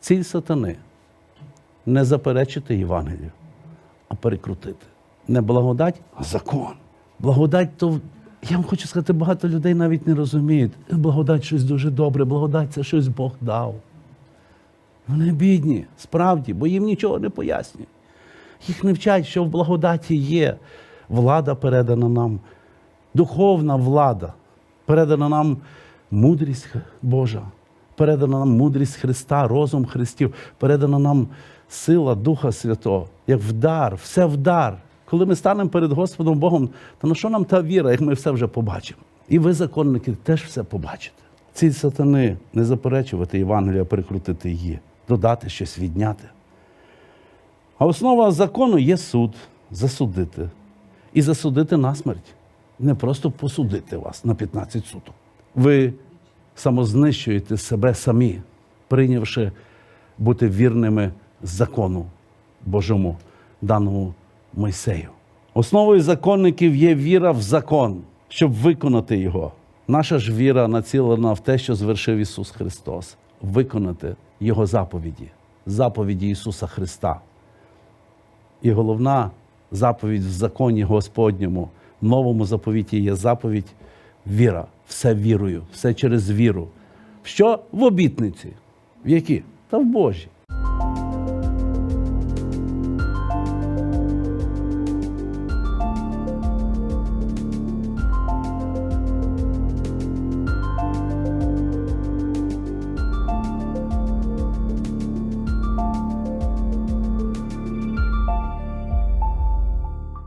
Ціль сатани не заперечити Євангелію, а перекрутити. Не благодать, а закон. Благодать то. Я вам хочу сказати, багато людей навіть не розуміють. Благодать щось дуже добре, благодать це щось Бог дав. Вони бідні, справді, бо їм нічого не пояснюють. Їх не вчать, що в благодаті є влада передана нам, духовна влада, передана нам мудрість Божа, передана нам мудрість Христа, розум Христів, передана нам сила Духа Святого, як вдар, все вдар. Коли ми станемо перед Господом Богом, то на що нам та віра, як ми все вже побачимо? І ви, законники, теж все побачите. Ціль сатани не заперечувати Євангелія, а перекрутити її, додати щось, відняти. А основа закону є суд, засудити. І засудити на смерть. Не просто посудити вас на 15 суток. Ви самознищуєте себе самі, прийнявши бути вірними закону Божому, даному Мойсею. Основою законників є віра в закон, щоб виконати його. Наша ж віра націлена в те, що звершив Ісус Христос, виконати Його заповіді, заповіді Ісуса Христа. І головна заповідь в законі Господньому, в новому заповіті є заповідь віра. Все вірою, все через віру. Що в обітниці? В які? Та в Божі.